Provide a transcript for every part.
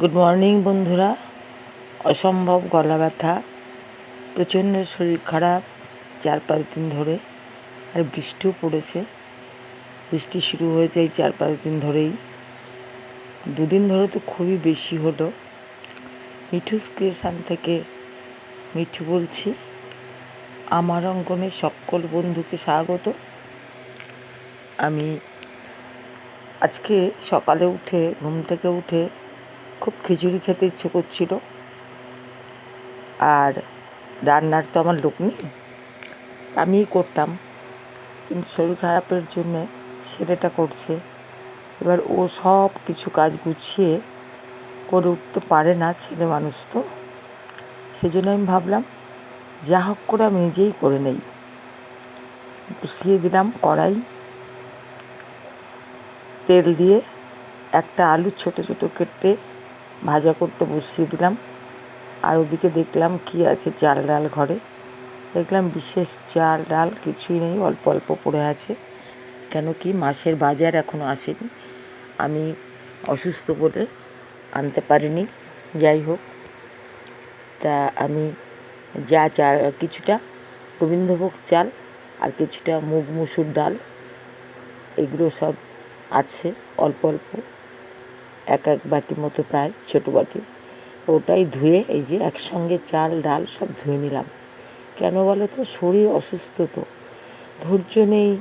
Good morning বন্ধুরা। অসম্ভব গলা ব্যথা, প্রচণ্ড শরীর খারাপ চার পাঁচ দিন ধরে, আর বৃষ্টিও পড়েছে। বৃষ্টি শুরু হয়েছে এই চার পাঁচ দিন ধরেই। দুদিন ধরে তো খুবই বেশি হলো। মিঠুস ক্রিয়েশন থেকে মিঠু বলছি, আমার অঙ্কনের সকল বন্ধুকে স্বাগত। আমি আজকে সকালে উঠে, ঘুম থেকে উঠে খুব খিচুড়ি খেতে ইচ্ছে করছিল। আর রান্নার তো আমার লোক নেই আমিই করতাম। কিন্তু শরীর খারাপের জন্যে ছেলেটা করছে। এবার ও সব কিছু কাজ গুছিয়ে করে উঠতে পারে না ছেলে মানুষ তো। সেই জন্য আমি ভাবলাম, যা হোক করে আমি নিজেই করে নেই। বসিয়ে দিলাম কড়াই। তেল দিয়ে একটা আলু ছোট ছোট কেটে ভাজা করতে বসিয়ে দিলাম। আর ওদিকে দেখলাম কি আছে চাল ডাল ঘরে। দেখলাম বিশেষ চাল ডাল কিছুই নেই, অল্প অল্প পড়ে আছে। কেন কি মাসের বাজার এখনও আসেনি। আমি অসুস্থ বলে আনতে পারিনি। যাই হোক, তা আমি যা চাল, কিছুটা গোবিন্দভোগ চাল আর কিছুটা মুগ মুসুর ডাল, এগুলো সব আছে অল্প অল্প। এক এক বাটি মতো প্রায় ছোটো বাটির ওটাই ধুয়ে এই যে একসঙ্গে চাল, ডাল সব ধুয়ে নিলাম। কেন বলো তো? শরীর অসুস্থ তো। ধৈর্য নেই,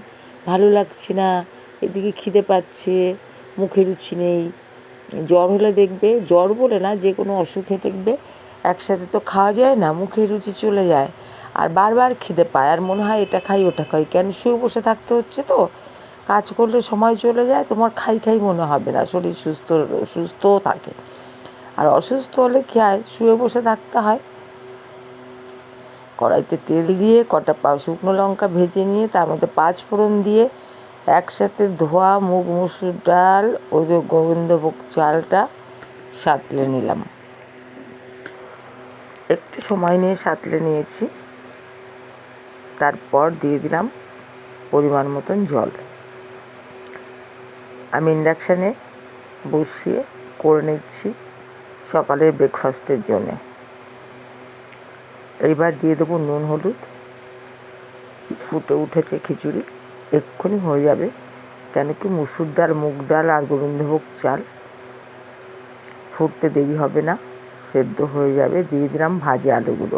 ভালো লাগছে না, এদিকে খিদে পাচ্ছে, মুখে রুচি নেই। জ্বর হলে দেখবে, জ্বর বলে না, যে কোনো অসুখে দেখবে, একসাথে তো খাওয়া যায় না, মুখে রুচি চলে যায়। আর বারবার খিদে পায়, আর মনে হয় এটা খাই, ওটা খাই। কেন? শুয়ে বসে থাকতে হচ্ছে তো। কাজ করলে সময় চলে যায়, তোমার খাই খাই মনে হবে না, শরীর সুস্থ সুস্থও থাকে। আর অসুস্থ হলে কী হয়? শুয়ে বসে থাকতে হয়। কড়াইতে তেল দিয়ে কটা পা, শুকনো লঙ্কা ভেজে নিয়ে তার মধ্যে পাঁচ ফোড়ন দিয়ে একসাথে ধোয়া, মুগ, মুসুর ডাল ওই যে গোবিন্দভোগ চালটা সাঁতলে নিলাম। একটু সময় নিয়ে সাঁতলে নিয়েছি। তারপর দিয়ে দিলাম পরিমাণ মতন জল। আমি ইন্ডাকশানে বসিয়ে করে নিচ্ছি সকালের ব্রেকফাস্টের জন্যে। এইবার দিয়ে দেবো নুন, হলুদ। ফুটে উঠেছে খিচুড়ি। এক্ষুনি হয়ে যাবে কেন কি মুসুর ডাল, মুগ ডাল আর গোবিন্দভোগ চাল। ফুটতে দেরি হবে না, সেদ্ধ হয়ে যাবে। দিয়ে দিলাম ভাজে আলুগুলো।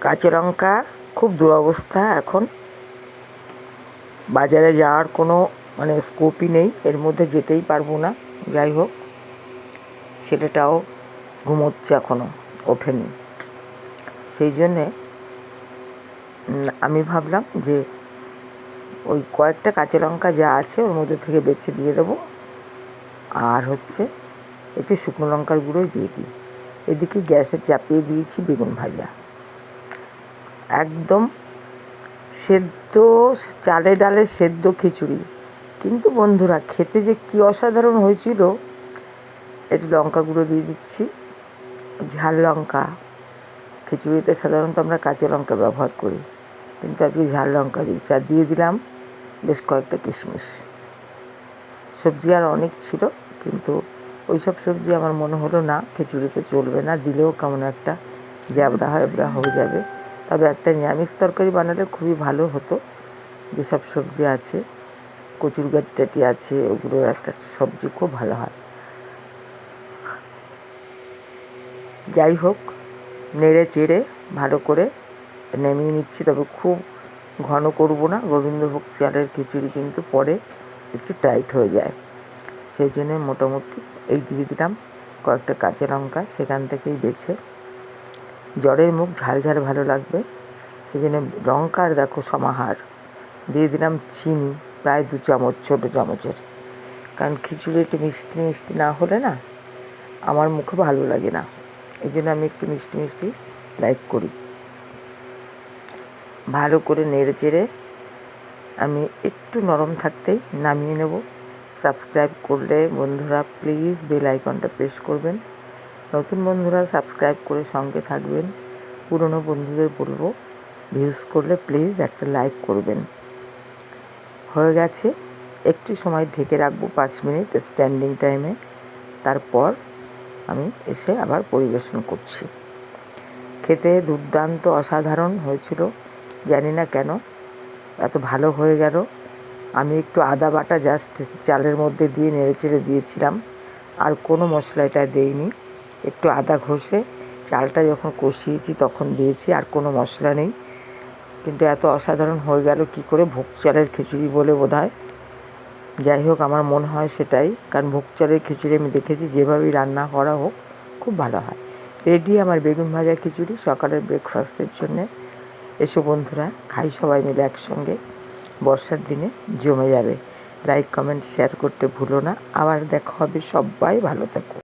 কাঁচা লঙ্কা খুব দুরবস্থা এখন। বাজারে যাওয়ার কোনো মানে স্কোপই নেই। এর মধ্যে যেতেই পারব না। যাই হোক, ছেলেটাও ঘুমোচ্ছে এখনও ওঠেনি। সেই জন্যে আমি ভাবলাম যে ওই কয়েকটা কাঁচা লঙ্কা যা আছে ওর মধ্যে থেকে বেছে দিয়ে দেবো। আর হচ্ছে একটু শুকনো লঙ্কার গুঁড়োই দিয়ে দিই। এদিকে গ্যাসে চাপিয়ে দিয়েছি বেগুন ভাজা। একদম সেদ্ধ, চালে ডালে সেদ্ধ খিচুড়ি। কিন্তু বন্ধুরা, খেতে যে কী অসাধারণ হয়েছিল, একটু লঙ্কা গুঁড়ো দিয়ে দিচ্ছি। ঝাল লঙ্কা। খিচুড়িতে সাধারণত আমরা কাঁচা লঙ্কা ব্যবহার করি। কিন্তু আজকে ঝাল লঙ্কা দিচ্ছি আর দিয়ে দিলাম বেশ কয়েকটা কিশমিশ। সবজি আর অনেক ছিল, কিন্তু ওই সব সবজি আমার মনে হলো না, খিচুড়িতে চলবে না, দিলেও কেমন একটা জ্যাবড়া হ্যাবড়া হয়ে যাবে। তবে একটা নিরামিষ তরকারি বানালে খুবই ভালো হতো। যেসব সবজি আছে, কচুর গাট্টাটি আছে, ওগুলোর একটা সবজি খুব ভালো হয়। যাই হোক, নেড়ে চেড়ে ভালো করে নেমিয়ে নিচ্ছি, তবে খুব ঘন করব না। গোবিন্দভোগ চালের খিচুড়ি কিন্তু পরে একটু টাইট হয়ে যায়। সেই জন্য মোটামুটি এই দিয়ে দিলাম কয়েকটা কাঁচা লঙ্কা, সেখান থেকেই বেছে জ্বরের মুখ ঝাল ঝাল ভালো লাগবে। সেই জন্য লঙ্কার দেখো সমাহার। দিয়ে দিলাম চিনি, প্রায় দু চামচ, ছোটো চামচের। কারণ খিচুড়ি একটু মিষ্টি মিষ্টি না হলে না আমার মুখে ভালো লাগে না। এই জন্য আমি একটু মিষ্টি মিষ্টি লাইক করি। ভালো করে নেড়ে চেড়ে আমি একটু নরম থাকতেই নামিয়ে নেব। সাবস্ক্রাইব করলে বন্ধুরা প্লিজ বেল আইকনটা প্রেস করবেন। নতুন বন্ধুরা সাবস্ক্রাইব করে সঙ্গে থাকবেন। পুরনো বন্ধুদের বলব ভিউজ করলে প্লিজ একটা লাইক করবেন। হয়ে গেছে, একটু সময় ঢেকে রাখব পাঁচ মিনিট স্ট্যান্ডিং টাইমে তারপর আমি এসে আবার পরিবেশন করছি। খেতে দুর্দান্ত অসাধারণ হয়েছিল, জানি না কেন। এত ভালো হয়ে গেল। আমি একটু আদা বাটা জাস্ট চালের মধ্যে দিয়ে নেড়েচেড়ে দিয়েছিলাম। আর কোনো মশলা এটা দেইনি। একটু আদা ঘষে চালটা যখন কষিয়েছি তখন দিয়েছি, আর কোনো মশলা নেই। কিন্তু এত অসাধারণ হয়ে গেল, কি করে ভোগ চালের খিচুড়ি বলে বোধ হয় যাই হোক, আমার মনে হয় সেটাই, কারণ ভোগ চালের খিচুড়ি আমি দেখেছি, যেভাবেই রান্না করা হোক, খুব ভালো হয়। রেডি আমার বেগুন ভাজা খিচুড়ি সকালের ব্রেকফাস্টের জন্যে। এসো বন্ধুরা, খাই সবাই মিলে একসঙ্গে। বর্ষার দিনে জমে যাবে। লাইক কমেন্ট শেয়ার করতে ভুলো না। আবার দেখা হবে, সবাই ভালো থেকো।